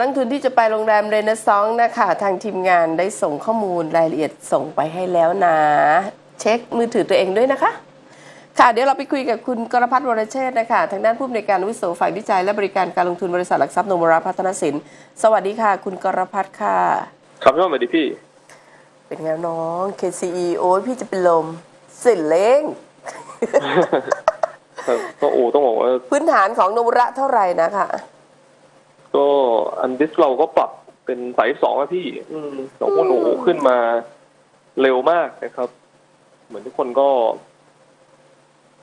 นักทุนที่จะไปโรงแรมเรเนซองส์นะคะ ทางทีมงานได้ส่งข้อมูลรายละเอียดส่งไปให้แล้วนะ เช็คมือถือตัวเองด้วยนะคะ ค่ะเดี๋ยวเราไปคุยกับคุณกรพัฒน์วรเชษฐ์นะคะ ทางด้านผู้อำนวยการอาวิโสฝ่ายวิจัยและบริการการลงทุนบริษัทหลักทรัพย์โนมราพัฒนสิน สวัสดีค่ะ คุณกรพัฒน์ค่ะ ครับพี่ว่าสวัสดีพี่ เป็นไงน้อง KCE โอ้ยพี่จะเป็นลมสินเล้งครับก็โอ้ต้องบอกว่าพื้นฐานของโนมุระเท่าไหร่นะคะ ก็อันดิสเราก็ปรับเป็นสายสองอะพี่ อืมสองหุ้นโอ้โหขึ้นมาเร็วมากนะครับ เหมือนทุกคนก็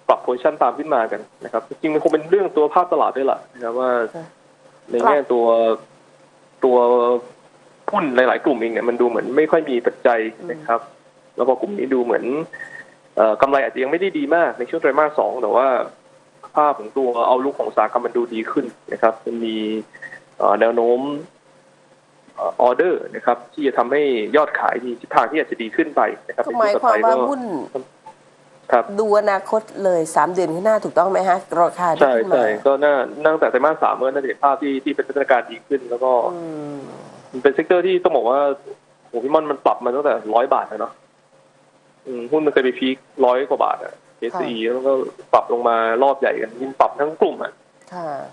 ปรับโพซิชันตามขึ้นมากันนะครับ จริงๆมันคงเป็นเรื่องตัวภาพตลาดด้วยล่ะนะครับว่าค่ะในแง่ตัวตัวหุ้นหลาย ๆ กลุ่มเองเนี่ยมันดูเหมือนไม่ค่อยมีปัจจัยนะครับ แล้วพอกลุ่มนี้ดูเหมือนเอ่อกำไรอาจจะยังไม่ได้ดีมากในช่วงไตรมาสสองแต่ว่าภาพของตัวเอาลุกของอุตสาหกรรมมันดูดีขึ้นนะครับ มันมีเอ่อ แนวโน้มเออเดอร์นะครับ ที่จะทำให้ยอดขายมีทิศทางที่อาจจะดีขึ้นไปนะครับก็หมายความว่าหุ้นครับดูอนาคตเลยสามเดือนข้างหน้าถูกต้องไหมฮะราคาที่ใช่ขึ้นมาใช่ก็น่าตั้งแต่ไตรมาสสามเมื่อน่าจะเห็นภาพที่ที่เป็นพัฒนาการดีขึ้น แล้วก็อืมมันเป็นเซกเตอร์ที่ต้องบอกว่าโหพี่มอนมันปรับมาตั้งแต่ร้อยบาทแล้วเนาะอืมหุ้นมันเคยไปพีคร้อยกว่าบาทอะ KCE แล้วก็ปรับลงมารอบใหญ่กันยิ่งปรับทั้งกลุ่มอะค่ะ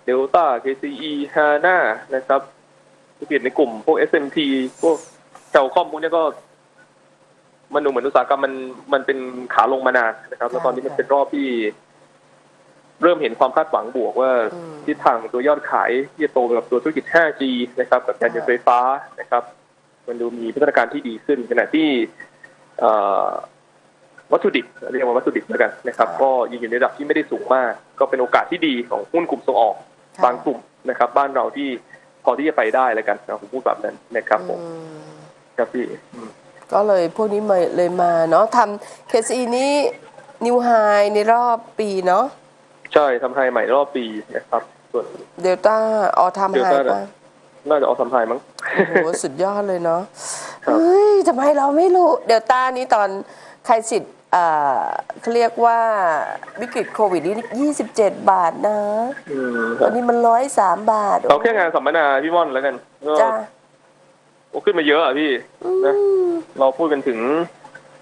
เดลต้า KCE HANA นะครับที่เปลี่ยนในกลุ่มพวก SMT พวกแถวคอมพวกเนี้ยก็ มันดูเหมือนอุตสาหกรรมมันมันเป็นขาลงมานานนะครับ แล้วตอนนี้มันเป็นรอบที่ เริ่มเห็นความคาดหวังบวกว่าอืมทิศทางตัวยอดขายที่จะโตไปกับตัวธุรกิจ 5G นะครับ กับการยนต์ไฟฟ้านะครับ มันดูมีพัฒนาการที่ดีขึ้นขณะที่เอ่อ วัตถุดิบเรียกว่าวัตถุดิบแล้วกันนะครับ ก็ยังอยู่ในระดับที่ไม่ได้สูงมาก ก็เป็นโอกาสที่ดีของหุ้นกลุ่มส่งออกค่ะบางกลุ่มนะครับ บ้านเราที่พอที่จะไปได้แล้วกันนะผมพูดแบบนั้นนะครับผมอืมครับพี่อืมก็เลยพวกนี้มาเลยมาเนาะทำ KCE นี้นิวไฮในรอบปีเนาะใช่ทำไฮใหม่รอบปีนะครับ ส่วนเดลต้าออทำไฮ Delta ป่ะน่าจะเอาทำไฮมั้งโอ้โหสุดยอดเลยเนาะครับเฮ้ยทำไมเราไม่รู้ เดลต้านี้ตอนใครสิทธิ์อ่า เขาเรียกว่าวิกฤตโควิดนี่ 27 บาทนะอืมคตรัอบนนี้มันร้อยสามบาทเอาแค่งานสัมมนาพี่ม่อนแล้วกันก็จ้าโอ้ขึ้นมาเยอะอะพี่อืนะมเราพูดกันถึง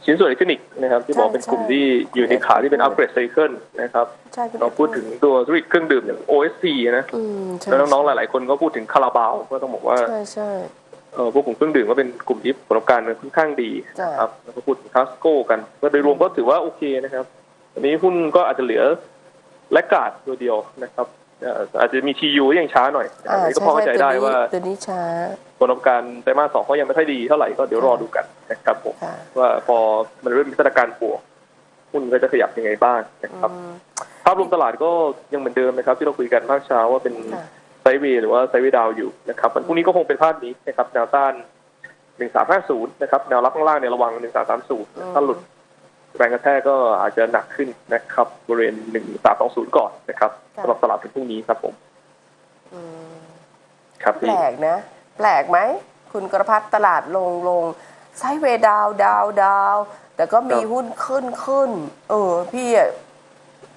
ชิ้นส่วนอิเล็กทรอนิกส์นะครับ ที่บอกใช่เป็นกลุ่มใช่ที่อยู่ในขาที่เป็นอัปเกรดไซเคิลนะครับ ใช่คุณเราพูดถึงตัวธุรกิจเครื่องดื่มอย่าง OSP นะ อืมใช่แล้วน้องๆหลายๆคนก็พูดถึงคาราบาวก็ต้องบอกว่า ใช่ใช่ เออพวกกลุ่มเครื่องดื่มก็เป็นกลุ่มที่ผลประกอบการมันค่อนข้างดีจ้ะนะครับแล้วก็พูดถึงคาสโก้กันก็โดยรวมก็ถือว่าโอเคนะครับอันนี้หุ้นก็อาจจะเหลือแลกกาดตัวเดียวนะครับเอ่ออาจจะมี TU ยังช้าหน่อยนะครับอ่าอันนี้ก็ใช่พอเข้าใจใช่ได้ตัวนี้ว่าตัวนี้ช้าผลประกอบการไตรมาสสองเขายังไม่ค่อยดีเท่าไหร่ก็เดี๋ยวรอดูกันนะครับผมค่ะว่าพอมันเริ่มมีสถานการณ์บวกหุ้นก็จะขยับยังไงบ้างนะครับอืมภาพรวมตลาดก็ยังเหมือนเดิมนะครับ ที่เราคุยกันภาคเช้าว่าเป็นค่ะ ไซด์เวย์หรือว่าไซด์เวย์ดาวอยู่นะครับวันพรุ่งนี้ก็คงเป็นภาพนี้นะครับแนวต้าน1350นะครับแนวรับข้างล่างเนี่ยระวัง1330ถ้าหลุดแรงกระแทกก็อาจจะหนักขึ้นนะครับบริเวณ1320ก่อนนะครับค่ะสำหรับตลาดเป็นพรุ่งนี้ครับผมอืมครับแปพี่ลกนะ แปลกไหม คุณกระพัฒตลาดลงลงไซด์เวย์ดาวดาวดาว แต่ก็มีหุ้นขึ้นขึ้น เออ พี่อะ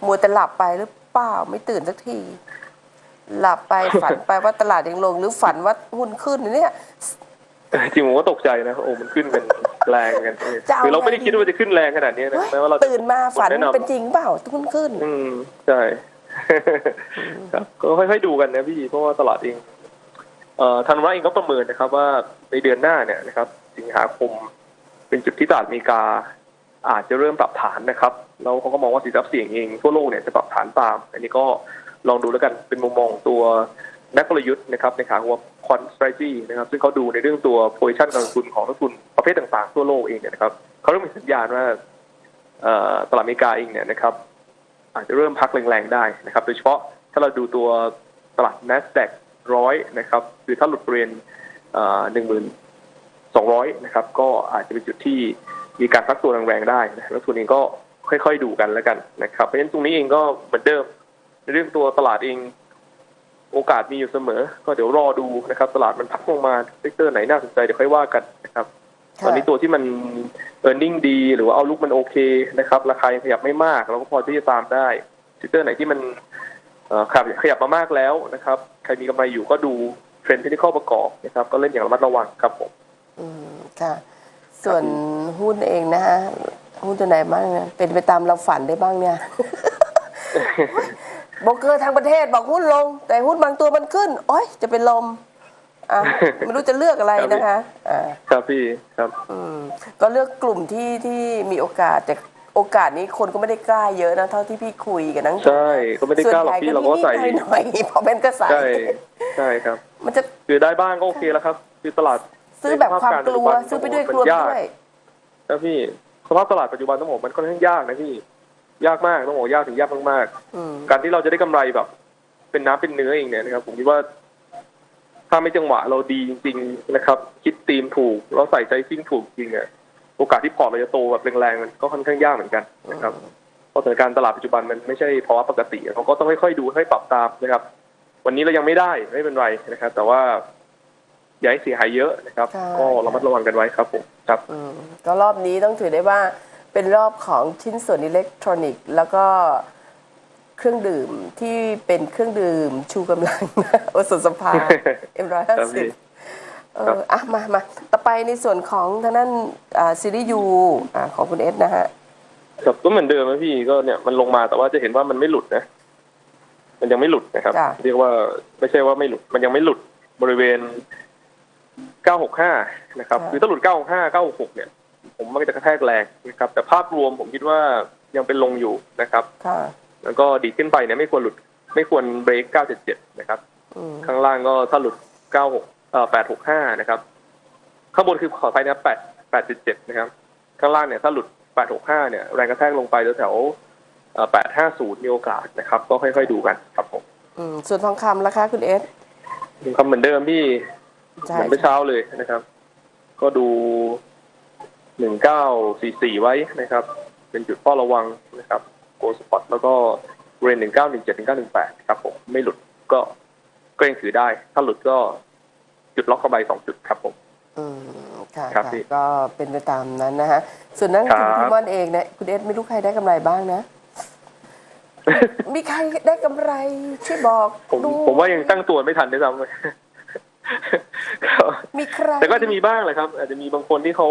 มัวแต่หลับไปหรือเปล่า ไม่ตื่นสักที หลับไปฝันไปว่าตลาดยังลงหรือฝันว่าหุ้นขึ้นเนี่ยจริงผมก็ตกใจนะโอ้มันขึ้นเป็นแรงกันจะเอาคือเราไม่ได้ไงดี คิดว่าจะขึ้นแรงขนาดนี้นะแม้ว่าเราจะตื่นมาฝันแนะนำเป็นจริงเปล่าหุ้นขึ้น อืมใช่ ครับก็ค่อยๆดูกันนะพี่เพราะว่าตลาดเองเอ่อธันวาเองก็ประเมินนะครับ ว่าในเดือนหน้าเนี่ยนะครับ สิงหาคมเป็นจุดที่ตลาดอเมริกา อาจจะเริ่มปรับฐานนะครับแล้วเขาก็มองว่าสินทรัพย์เสี่ยงเองทั่วโลกเนี่ยจะปรับฐานตาม อันนี้ก็ ลองดูแล้วกันเป็นมุมมองตัวนักกลยุทธ์นะครับในขาหัวคอนสตร t จีนะครับซึ่งเขาดูในเรื่องตัวโพ i ชันการลงทุนของนักลงทุนประเภทต่างๆ ทั่วโลกเองเนี่ยนะครับเขาเริ่มมีสัญญาณว่าตลาดอเมริกาเองเนี่ยนะครับอาจจะเริ่มพักแรงๆได้นะครับ โดยเฉพาะถ้าเราดูตัวตลาด NASDAQ ร้อยนะครับคือถ้าหลุดบริเวณหนึ่งหมื่นสองร้อยนะครับก็อาจจะเป็นจุดที่มีการพักตัวแรงๆได้นะแล้วทุนเองก็ค่อยๆดูกันแล้วกันนะครับเพราะฉะนั้นตรงนี้เองก็เหมือนเดิม ในเรื่องตัวตลาดเองโอกาสมีอยู่เสมอ ก็เดี๋ยวรอดูนะครับ ตลาดมันพักลงมาเซกเตอร์ไหนน่าสนใจเดี๋ยวค่อยว่ากันนะครับตอนนี้ตัวที่มัน e a r n i n g ดีหรือว่าเอาลุกมันโอเคนะครับ ราคายังขยับไม่มาก เราก็พอที่จะตามได้ซิเตอร์ไหนที่มันเอ่อขยับขยับมามากแล้วนะครับ ใครมีกำไรอยู่ก็ดูเทรนด์เทคนิคประกอบนะครับ ก็เล่นอย่างระมัดระวังครับผมอืมค่ะ ส่วนหุ้นเองนะฮะหุ้นตัวไหนบ้างเนี่ยเป็นไปตามเราฝันได้บ้างเนี่ย โบรกเกอร์ทางประเทศบอกหุ้นลง แต่หุ้นบางตัวมันขึ้น โอ้ยจะเป็นลมอะไม่รู้จะเลือกอะไรนะคะอ่าครับพี่ครับอืมก็เลือกกลุ่มที่ที่มีโอกาสแต่โอกาสนี้คนก็ไม่ได้กล้าเยอะนะเท่าที่พี่คุยกับนักลงทุนใช่ก็ไม่ได้กล้าหรอกพี่เราก็ใส่ส่วนใหญ่ก็นิดๆหน่อยๆพอเป็นก็ใส่ใช่ใช่ครับ มันจะคือได้บ้างก็โอเคแล้วครับ คือตลาดซื้อแบบความกลัวในสภาพซื้อไปด้วยปัจกจุลัวบันมันยากด้วยนะพี่สภาพตลาดปัจจุบันต้องบอกมันค่อนข้างยากนะพี่ ยากมากต้องบอกยากถึงยากมากอืมๆการที่เราจะได้กำไรแบบ เป็นน้ำเป็นเนื้อเองเนี่ยนะครับ ผมคิดว่า ถ้าไม่จังหวะเราดีจริง ๆนะครับ คิดตีมถูกเราใส่ใจซิ่งถูกจริงอะโอกาสที่พอร์ตเราจะโตแบบแรงๆมันก็ค่อนข้างยากเหมือนกันนะครับ เพราะสถานการณ์ตลาดปัจจุบันมันไม่ใช่ภาวะปกติเขาก็ต้องค่อยๆดูให้ปรับตามนะครับ วันนี้เรายังไม่ได้ไม่เป็นไรนะครับ แต่ว่าอย่าให้เสียหายเยอะนะครับ ใช่ ก็ระมัดระวังกันไว้ครับผมครับ อืมก็รอบนี้ต้องถือได้ว่า เป็นรอบของชิ้นส่วนอิเล็กทรอนิกส์ แล้วก็เครื่องดื่มที่เป็นเครื่องดื่มชูกำลังนะโอสุสภาเอ็มร้อยห้าครับสิพี่บเอออะมามาต่อไปในส่วนของทางด้านอ่าซีรีส์ยูอ่าของคุณเอสนะฮะครับก็เหมือนเดิมนะพี่ก็เนี่ยมันลงมาแต่ว่าจะเห็นว่ามันไม่หลุดนะ มันยังไม่หลุดนะครับจ้ะเรียกว่าไม่ใช่ว่าไม่หลุด มันยังไม่หลุดบริเวณ 965 นะครับ คือถ้าหลุด 965 966 เนี่ย ผมมันก็จะกระแทกแรงนะครับ แต่ภาพรวมผมคิดว่ายังเป็นลงอยู่นะครับ ค่ะ แล้วก็ดีดขึ้นไปเนี่ยไม่ควรหลุด ไม่ควรเบรก 977 นะครับ อืมข้างล่างก็ถ้าหลุด 96 เอ่อ 865 นะครับ ข้างบนคือขอไฟนะ8 877 นะครับ ข้างล่างเนี่ยถ้าหลุด 865 เนี่ยแรงกระแทกลงไปแถวๆเอ่อ850 มีโอกาสนะครับ ก็ค่อยๆดูกันครับผมอืมส่วนทองคำราคาคุณเอสยังคำเหมือนเดิมพี่ใช่เหมือนเมื่อเช้าเลยนะครับ ก็ดู 1944 ไว้นะครับ เป็นจุดเฝ้าระวังนะครับโกลสปอตแล้วก็บริเวณ1917 1918 ครับผมไม่หลุดก็ก็ยังถือได้ ถ้าหลุดก็จุดล็อกเข้าไปสองจุดครับผม อืมค่ะครับค่ะพี่ ก็เป็นไปตามนั้นนะฮะ ส่วนนักลงทุนครับพี่ม่อนเองเนี่ยคุณเอสไม่รู้ใครได้กำไรบ้างนะ มีใครได้กำไรช่วยบอกผมดูผมว่ายังตั้งตัวไม่ทันด้วยซ้ำ ครับมีใครแต่ก็จะมีบ้างแหละครับ อาจจะมีบางคนที่เขา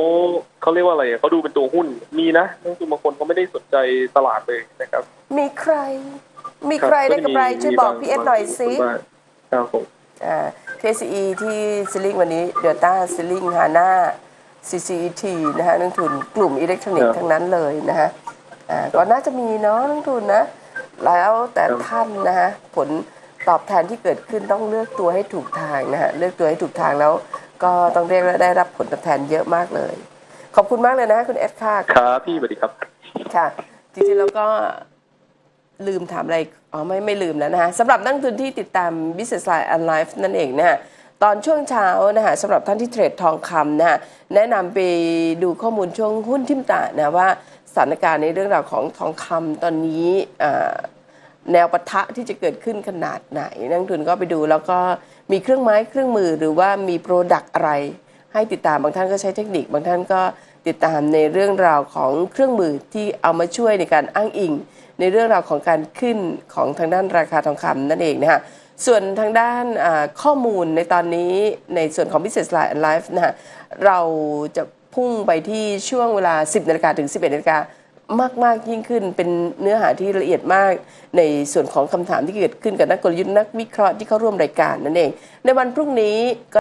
เขาเรียกว่าอะไรอะเขาดูเป็นตัวหุ้นมีนะนักลงทุนบางคนเขาไม่ได้สนใจตลาดเลยนะครับ มีใคร มีครับใครได้กำไรจะมีช่วยบอกมีพี่เอสบางหน่อยสิบางครับผมอ่า KCE ที่ซิลิงวันนี้เดลต้าซิลิงฮาน่า CCET นะฮะนักลงทุนกลุ่มอิเล็กทรอนิกส์ทั้งนั้นเลยนะฮะอ่าก็น่าจะมีเนาะนักลงทุนนะ แล้วแต่ท่านนะฮะผล ตอบแทนที่เกิดขึ้นต้องเลือกตัวให้ถูกทางนะฮะเลือกตัวให้ถูกทางแล้ว ก็ต้องเรียกว่าได้รับผลตอบแทนเยอะมากเลย ขอบคุณมากเลยนะฮะคุณเอสค่ะครับพี่สวัสดีครับค่ะ จริงๆแล้วก็ลืมถามอะไร อ๋อไม่ไม่ลืมแล้วนะฮะสำหรับนักลงทุนที่ติดตาม Business Line and Life นั่นเองนะฮะตอนช่วงเช้านะฮะสำหรับท่านที่เทรดทองคำนะฮะแนะนำไปดูข้อมูลช่วงหุ้นทิมตะนะว่าสถานการณ์ในเรื่องราวของทองคำตอนนี้อ่า แนวปะทะที่จะเกิดขึ้นขนาดไหน นักทุนก็ไปดูแล้วก็มีเครื่องไม้เครื่องมือหรือว่ามีโปรดักต์อะไร ให้ติดตามบางท่านก็ใช้เทคนิค บางท่านก็ติดตามในเรื่องราวของเครื่องมือที่เอามาช่วยในการอ้างอิง ในเรื่องราวของการขึ้นของทางด้านราคาทองคำนั่นเองนะฮะส่วนทางด้านข้อมูลในตอนนี้ในส่วนของ Business Line and Life นะฮะเราจะพุ่งไปที่ช่วงเวลา 10นาฬิกาถึง 11นาฬิกา มากมากยิ่งขึ้น เป็นเนื้อหาที่ละเอียดมาก ในส่วนของคำถามที่เกิดขึ้นกับนักกลยุทธ์นักวิเคราะห์ที่เข้าร่วมรายการนั่นเอง ในวันพรุ่งนี้ก็